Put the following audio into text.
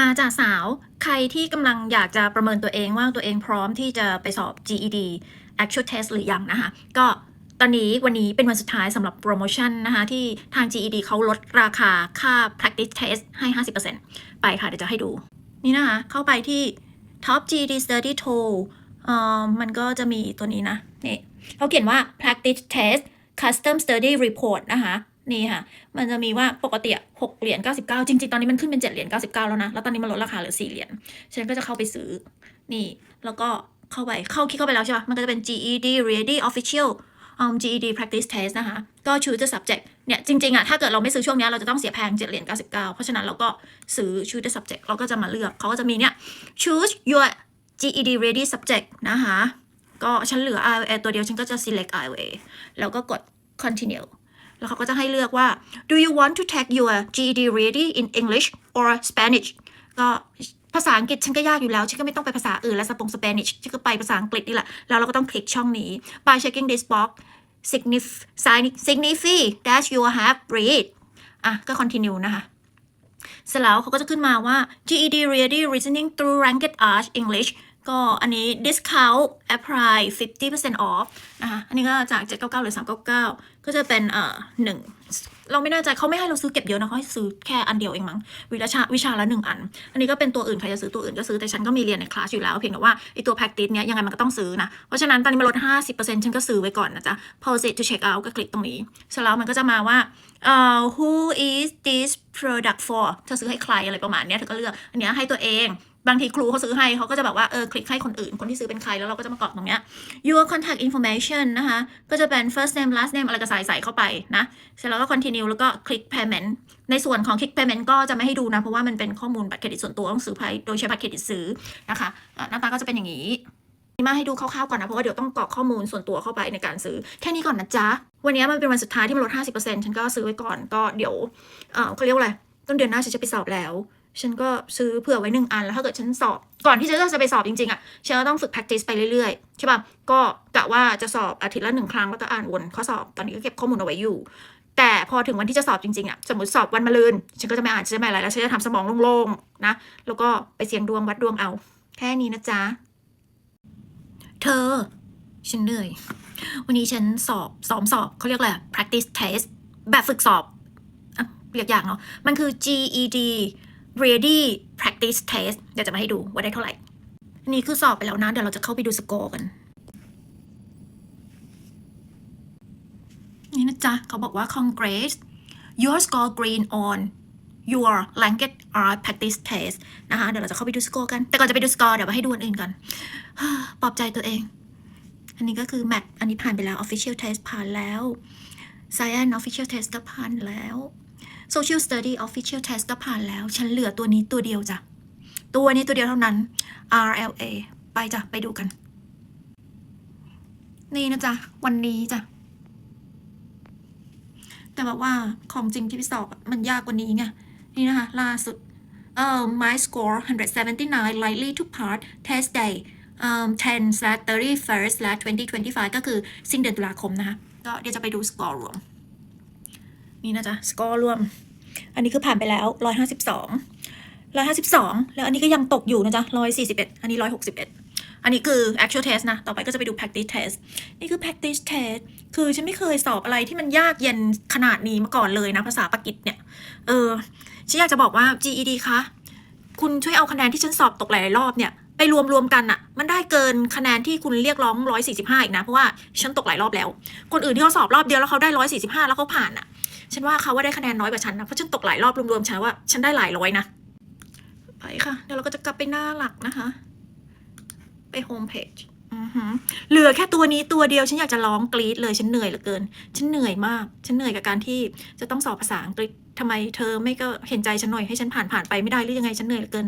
มาจากสาวใครที่กำลังอยากจะประเมินตัวเองว่าตัวเองพร้อมที่จะไปสอบ GED actual test หรือยังนะคะ ก็ตอนนี้วันนี้เป็นวันสุดท้ายสำหรับโปรโมชั่นนะคะที่ทาง GED เขาลดราคาค่า practice test ให้ 50%ไปค่ะ เดี๋ยวจะให้ดู นี่นะคะ เข้าไปที่ top GED study tool เอ่อมันก็จะมีตัวนี้นะ นี่เขาเขียนว่า practice test custom study report นะคะ นี่ค่ะ มันจะมีว่าปกติอะ6เหรียญ99จริงๆ ตอนนี้มันขึ้นเป็น7เหรียญ99แล้วนะ แล้วตอนนี้มันลดราคาเหลือ4เหรียญ ฉันก็จะเข้าไปซื้อ นี่ แล้วก็เข้าไป เข้าคลิกเข้าไปแล้วใช่ปะมันก็จะเป็น GED Ready Official um, GED Practice Test นะคะ ก็ choose the subject เนี่ยจริงๆอะถ้าเกิดเราไม่ซื้อช่วงนี้เราจะต้องเสียแพง7เหรียญ99 เพราะฉะนั้นเราก็ซื้อ choose the subject เราก็จะมาเลือก เขาก็จะมีเนี่ย choose your GED Ready Subject นะคะ ก็ฉันเหลือ IOA ตัวเดียวฉันก็จะ select IOA แล้วก็กด continue แล้วเขาก็จะให้เลือกว่า do you want to take your GED ready in English or Spanish ก็ภาษาอังกฤษฉันก็ยากอยู่แล้ว ฉันก็ไม่ต้องไปภาษาอื่นและสปง Spanish ฉันก็ไปภาษาอังกฤษนี่แหละ แล้วเราก็ต้องคลิกช่องนี้ by checking this box signif- sign- signify that you have read อะ ก็ continue นะคะเสร็จแล้วเขาก็จะขึ้นมาว่า GED Ready Reasoning through Ranked Arch English ก็อันนี้ discount apply 50% off นะคะอันนี้ก็จาก 799หรือ 399 ก็จะเป็นเอ่อหนึ่งเราไม่แน่ใจเขาไม่ให้เราซื้อเก็บเยอะนะเขาให้ซื้อแค่อันเดียวเองมั้งวิชาวิชาละหนึ่งอัน อันนี้ก็เป็นตัวอื่นใครจะซื้อตัวอื่นก็ซื้อแต่ฉันก็มีเรียนในคลาสอยู่แล้วเพียงแต่ว่าไอตัว practice เนี้ยยังไงมันก็ต้องซื้อนะ เพราะฉะนั้นตอนนี้มันลด 50%ฉันก็ซื้อไว้ก่อนนะจ๊ะ pause to check out ก็คลิกตรงนี้เสร็จแล้วมันก็จะมาว่าเอ่อ who is product for เธอซื้อให้ใครอะไรประมาณนี้เธอก็เลือก อันนี้ให้ตัวเอง บางทีครูเขาซื้อให้เขาก็จะแบบว่าเออคลิกให้คนอื่น คนที่ซื้อเป็นใครแล้วเราก็จะมากรอกตรงเนี้ย your contact information นะคะ ก็จะเป็น first name last name อะไรก็ใส่ใส่เข้าไปนะ เสร็จแล้วก็ continue แล้วก็ click payment ในส่วนของ click payment ก็จะไม่ให้ดูนะ เพราะว่ามันเป็นข้อมูลบัตรเครดิตส่วนตัวต้องซื้อภายโดยใช้บัตรเครดิตซื้อนะคะหน้าตาก็จะเป็นอย่างนี้ มาให้ดูคร่าวๆก่อนนะ เพราะว่าเดี๋ยวต้องกรอกข้อมูลส่วนตัวเข้าไปในการซื้อ แค่นี้ก่อนนะจ๊ะ วันนี้มันเป็นวันสุดท้ายที่มันลด 50%ฉันก็ซื้อไว้ก่อนก็เดี๋ยวเออเขาเรียกว่าอะไรต้นเดือนหน้าฉันจะไปสอบแล้ว ฉันก็ซื้อเผื่อไว้หนึ่งอันแล้วถ้าเกิดฉันสอบก่อนที่ฉันจะไปสอบจริงๆอะฉันก็ต้องฝึก practice ไปเรื่อยๆใช่ป่ะก็กะว่าจะสอบอาทิตย์ละหนึ่งครั้งแล้วก็อ่านวนข้อสอบตอนนี้ก็เก็บข้อมูลเอาไว้อยู่แต่พอถึงวันที่จะสอบจริงๆอะ่ะสมมติสอบวันมะรืน ฉันก็จะไม่อ่านฉันจะไม่อะไรแล้ว ฉันจะทำสมองโล่งๆนะ แล้วก็ไปเสี่ยงดวงวัดดวงเอา แค่นี้นะจ๊ะ เธอ ฉันเหนื่อย วันนี้ฉันสอบซ้อมสอบเขาเรียกอะไร practice test แบบฝึกสอบอเรียกอย่างเนาะ มันคือ GED ready practice test เดี๋ยวจะมาให้ดูว่าได้เท่าไหร่นนี้คือสอบไปแล้วนะ เดี๋ยวเราจะเข้าไปดูสกอร์กัน นี่นะจ๊ะ เขาบอกว่า congrats your score green on your language art practice test นะคะ เดี๋ยวเราจะเข้าไปดูสกอร์กัน แต่ก่อนจะไปดูสกอร์เดี๋ยวมาให้ดูอันอื่นกันปลอบใจตัวเอง อันนี้ก็คือแมทอันนี้ผ่านไปแล้ว official test ผ่านแล้ว science official test ก็ผ่านแล้ว social study official test ก็ผ่านแล้ว ฉันเหลือตัวนี้ตัวเดียวจ้ะ ตัวนี้ตัวเดียวเท่านั้น RLA ไปจ้ะ ไปดูกัน นี่นะจ๊ะ วันนี้จ้ะแต่แบบว่าของจริงที่ไปสอบมันยากกว่านี้ไง นี่นะคะ ล่าสุดเอ่อ my score 179 likely to pass test day um, 10 slash 31 slash 2025 ก็คือสิ้นเดือนตุลาคมนะคะ ก็เดี๋ยวจะไปดูสกอร์รวม นี่นะจ๊ะ สกอร์รวม อันนี้คือผ่านไปแล้ว 152 152 แล้วอันนี้ก็ยังตกอยู่นะจ๊ะ 141 อันนี้ 161 อันนี้คือ actual test นะ ต่อไปก็จะไปดู practice test นี่คือ practice test คือฉันไม่เคยสอบอะไรที่มันยากเย็นขนาดนี้มาก่อนเลยนะ ภาษาปากีสเนี่ย เออ ฉันอยากจะบอกว่า GED คะคุณช่วยเอาคะแนนที่ฉันสอบตกหลายๆรอบเนี่ยไปรวมรวมๆกันอะมันได้เกินคะแนนที่คุณเรียกร้อง 145 อีกนะ เพราะว่าฉันตกหลายรอบแล้ว คนอื่นที่เขาสอบรอบเดียวแล้วเขาได้ 145 แล้วเขาผ่านอะฉันว่าเขาว่าได้คะแนนน้อยกว่าฉันนะ เพราะฉันตกหลายรอบรวมๆฉันว่าฉันได้หลายร้อยนะ ไปค่ะ เดี๋ยวเราก็จะกลับไปหน้าหลักนะคะ ไปโฮมเพจอือหือเหลือแค่ตัวนี้ตัวเดียวฉันอยากจะร้องกรี๊ดเลยฉันเหนื่อยเหลือเกิน ฉันเหนื่อยมาก ฉันเหนื่อยกับการที่จะต้องสอบภาษาอังกฤษ ทำไมเธอไม่ก็เห็นใจฉันหน่อยให้ฉันผ่านผ่านไปไม่ได้หรือยังไงฉันเหนื่อยเหลือเกิน